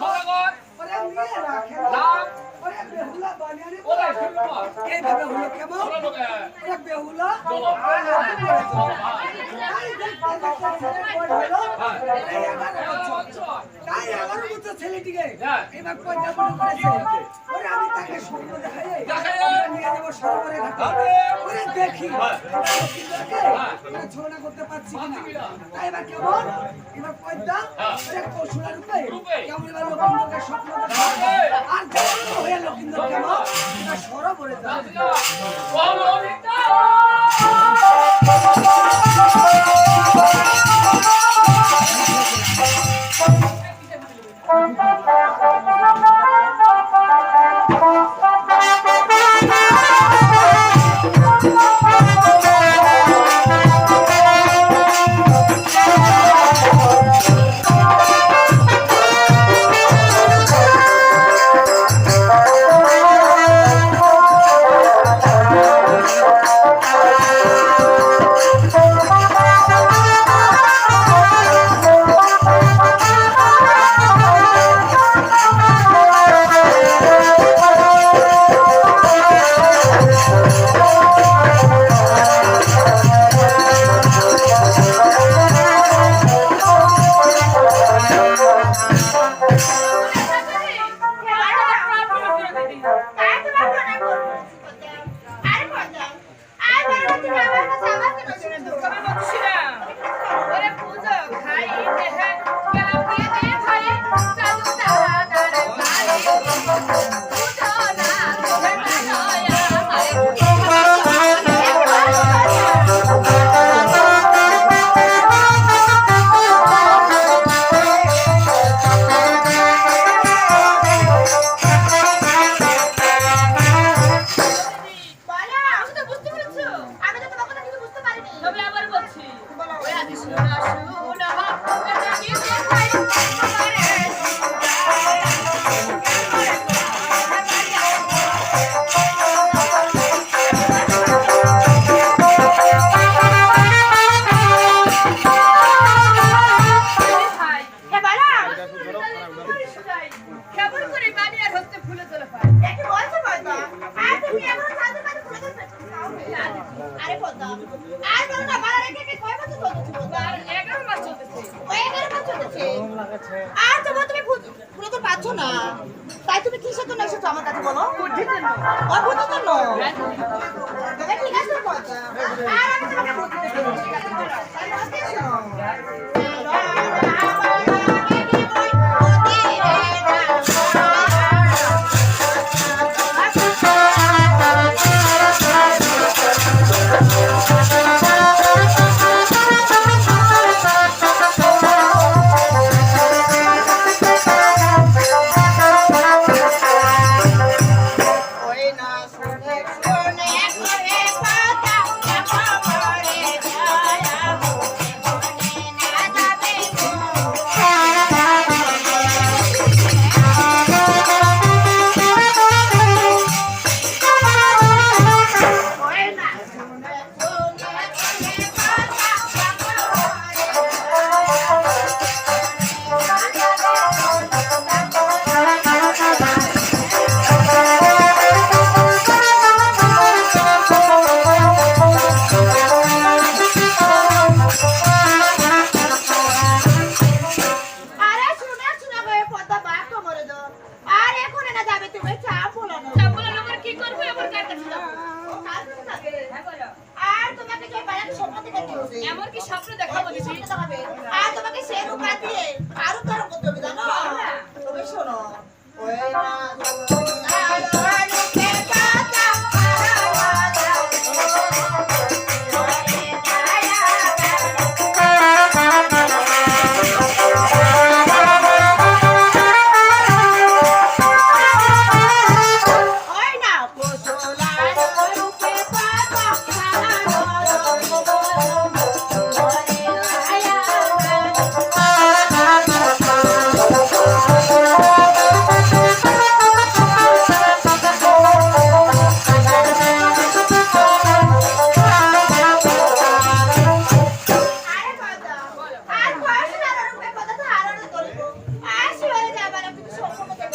বাচ্চু শোনাবো। ওরে মেয়ে রাখে না। ওরে বেহুলা বানিয়ে রে। এইভাবে হলো কেমন? ওরে বেহুলা। তাই এগারো বছর। ছেলেটিকে এবার পয়সা মনে করেছে আমি তাকে স্বপ্ন দেখাই নিয়ে যাব সরোবরে ঘাটে দেখি। এরা করতে পারছি কিনা? তাই এবার কেমন? এবার পয়সা সে কৌশলের রূপে কেমন এবার লক্ষ্মীদেরকে স্বপ্ন দেখাবে আর যেমন হয়ে লক্ষ্মীদের কেমন? সরোবরে যাবে আর তোমার তুমি পুরো তো পাচ্ছ না। তাই তুমি কিসের জন্য এসেছ আমার কাছে বলো? জন্য। ঠিক আছে আর আমি তোমাকে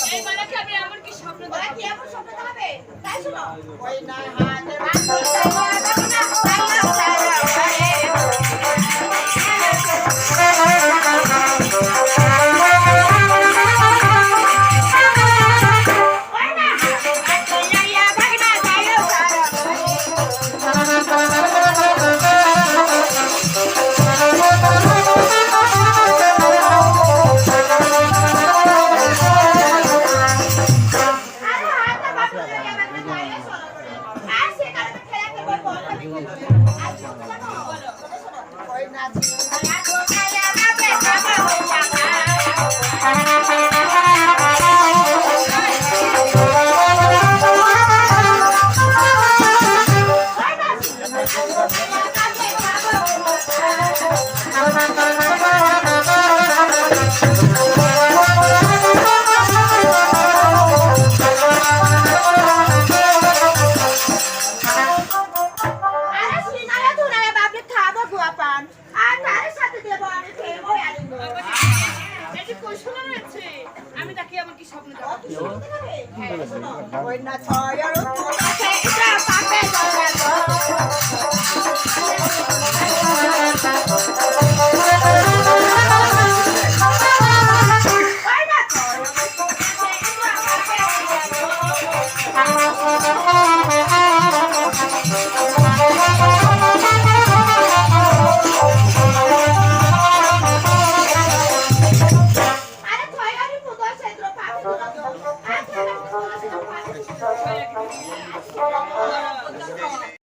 এই মানে কি আমি এমন কি স্বপ্ন দেখা কি এমন স্বপ্ন দেখাবে? তাই শোনো। ওই না হাতের বাঁধ তাই না তাই না